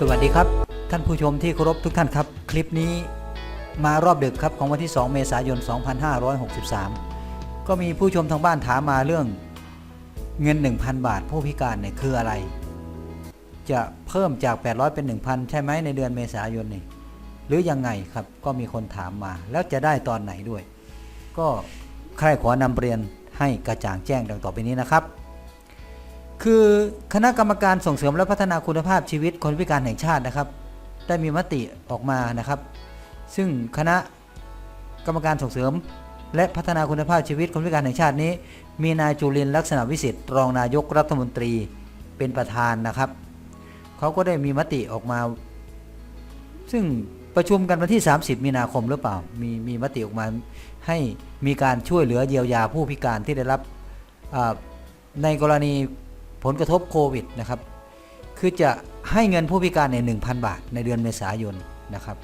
สวัสดีครับ ท่านผู้ชมที่เคารพทุกท่านครับ คลิปนี้มารอบดึกครับของวันที่ 2 เมษายน 2563 ก็มีผู้ชมทางบ้านถามมาเรื่องเงิน 1,000 บาทผู้พิการเนี่ยคืออะไร จะเพิ่มจาก 800 เป็น 1,000 ใช่ไหมในเดือนเมษายนนี่หรือยังไงครับก็มีคนถามมาแล้วจะได้ตอนไหนด้วย ก็ใครขอนำเรียนให้กระจ่างแจ้งดังต่อไปนี้นะครับ คือคณะกรรมการส่งเสริมและพัฒนาคุณภาพชีวิตคนพิการแห่งชาตินะครับ ได้มีมติออกมานะครับ ซึ่งคณะกรรมการส่งเสริม และพัฒนาคุณภาพชีวิตคนพิการแห่งชาตินี้ มีนายจุลินลักษณะวิสิทธิ์รองนายกรัฐมนตรีเป็นประธานนะครับเขาก็ได้มีมติออกมา ซึ่งประชุมกันวันที่ 30 มีนาคมหรือเปล่า มีมีมติออกมาให้มีการช่วยเหลือเยียวยาผู้พิการที่ได้รับในกรณี ผลกระทบโควิดนะครับ คือจะให้เงินผู้พิการใน 1,000 บาท ในเดือนเมษายนนะครับ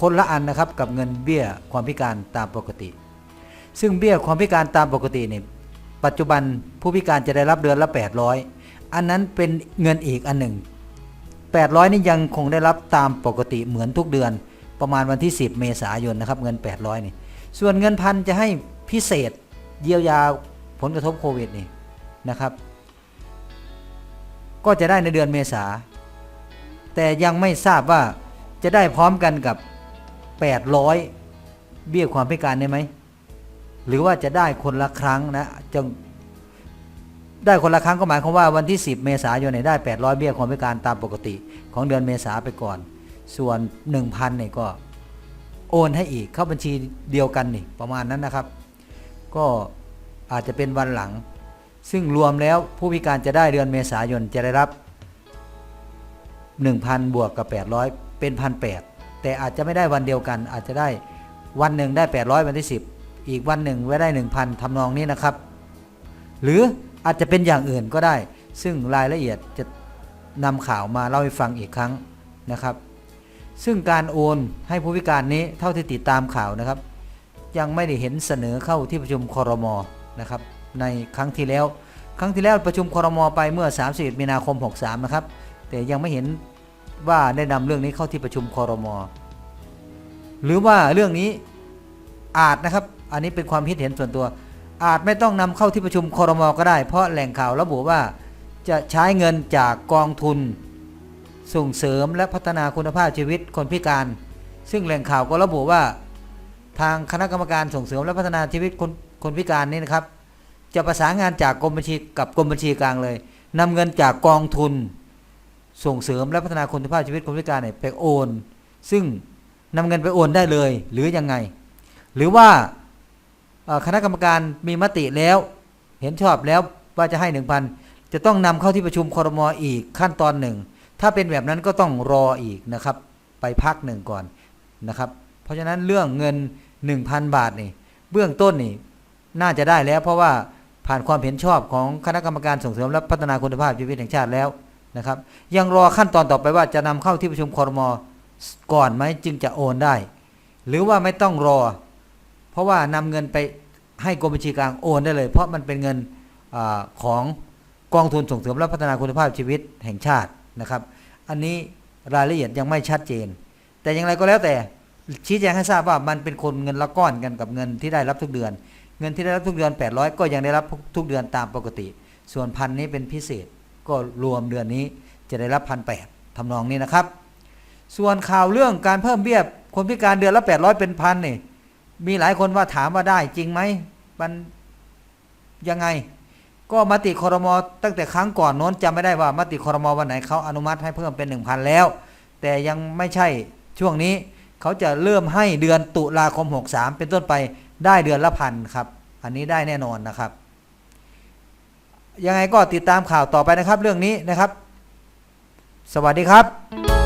คนละอันนะครับกับเงินเบี้ยความพิการตามปกติ ซึ่งเบี้ยความพิการตามปกติเนี่ยปัจจุบันผู้พิการจะได้รับเดือนละ 800 อันนั้นเป็นเงินอีกอันหนึ่ง 800 นี่ยังคงได้รับตามปกติเหมือนทุกเดือนประมาณวันที่ 10 เมษายนนะครับเงิน 800นี่ส่วนเงินพันจะให้พิเศษเยียวยา ผลกระทบโควิดนี่นะครับ ก็จะได้ในเดือนเมษา แต่ยังไม่ทราบว่าจะได้พร้อมกันกับ 800 เบี้ยความพิการได้ไหม หรือว่าจะได้คนละครั้งนะจะได้คนละครั้งก็หมายความว่าวันที่ 10 เมษายนเนี่ยได้ 800 เบี้ยความพิการตามปกติของเดือนเมษาไปก่อน ส่วน 1,000เนี่ยก็โอนให้อีกเข้าบัญชีเดียวกันนี่ประมาณนั้นนะครับ ก็ อาจจะเป็นวันหลัง ซึ่งรวมแล้วผู้พิการจะได้เดือนเมษายนจะได้รับ 1,000 บวกกับ 800 เป็น 1,800 แต่อาจจะไม่ได้วันเดียวกัน อาจจะได้วันหนึ่งได้ 800 วันที่ 10 อีกวันหนึ่งไว้ได้ 1,000ทำนองนี้นะครับ หรืออาจจะเป็นอย่างอื่นก็ได้ ซึ่งรายละเอียดจะนำข่าวมาเล่าให้ฟังอีกครั้งนะครับ ซึ่งการโอนให้ผู้พิการนี้เท่าที่ติดตามข่าวนะครับ ยังไม่ได้เห็นเสนอเข้าที่ประชุมคอรมอ นะครับในครั้งที่แล้ว ครั้งที่แล้วประชุมคอรมอไปเมื่อ 31 มีนาคม 63 นะครับ แต่ยังไม่เห็นว่าได้นำเรื่องนี้เข้าที่ประชุมคอรมอหรือว่าเรื่องนี้อาจนะครับ อันนี้เป็นความคิดเห็นส่วนตัว อาจไม่ต้องนำเข้าที่ประชุมคอรมอก็ได้ เพราะแหล่งข่าวระบุว่าจะใช้เงินจากกองทุน ส่งเสริมและพัฒนาคุณภาพชีวิตคนพิการ ซึ่งแหล่งข่าวก็ระบุว่า ทางคณะกรรมการส่งเสริมและพัฒนาชีวิตคน คนพิการนี่นะครับ จะประสานงานจากกรมบัญชีกับกรมบัญชีกลางเลยนำเงินจากกองทุนส่งเสริมและพัฒนาคุณภาพชีวิตคนพิการเนี่ยไปโอน ซึ่งนำเงินไปโอนได้เลย หรือยังไง หรือว่าคณะกรรมการมีมติแล้ว เห็นชอบแล้วว่าจะให้หนึ่งพันจะต้องนำเข้าที่ประชุมครมอีกขั้นตอนหนึ่ง ถ้าเป็นแบบนั้นก็ต้องรออีกนะครับ ไปพักหนึ่งก่อนนะครับ เพราะฉะนั้นเรื่องเงิน 1,000 บาทนี่เบื้องต้นนี่ น่าจะได้แล้ว เพราะว่าผ่านความเห็นชอบของคณะกรรมการส่งเสริมและพัฒนาคุณภาพชีวิตแห่งชาติแล้วนะครับ ยังรอขั้นตอนต่อไปว่าจะนำเข้าที่ประชุมครมก่อนไหมจึงจะโอนได้ หรือว่าไม่ต้องรอ เพราะว่านำเงินไปให้กรมบัญชีกลางโอนได้เลย เพราะมันเป็นเงินอของกองทุนส่งเสริมและพัฒนาคุณภาพชีวิตแห่งชาตินะครับ อันนี้รายละเอียดยังไม่ชัดเจน แต่อย่างไรก็แล้วแต่ชี้แจงให้ทราบว่ามันเป็นคนเงินละก้อนกันกับเงินที่ได้รับทุกเดือน เงินที่ได้รับทุกเดือน 800 ก็ยังได้รับทุกเดือนตามปกติ ส่วนพันนี้เป็นพิเศษ ก็รวมเดือนนี้จะได้รับพันแปดทำนองนี้นะครับ ส่วนข่าวเรื่องการเพิ่มเบี้ยคนพิการเดือนละ 800 เป็นพันนี่มีหลายคนว่าถามว่าได้จริงไหมมันยังไง ก็มติคอรมอตั้งแต่ครั้งก่อนโน้นจำไม่ได้ว่ามติคอรมอวันไหนเขาอนุมัติให้เพิ่มเป็น 1,000 แล้ว แต่ยังไม่ใช่ช่วงนี้เขาจะเริ่มให้เดือนตุลาคม 63 เป็นต้นไปได้เดือนละพันครับ อันนี้ได้แน่นอนนะครับ ยังไงก็ติดตามข่าวต่อไปนะครับเรื่องนี้นะครับ สวัสดีครับ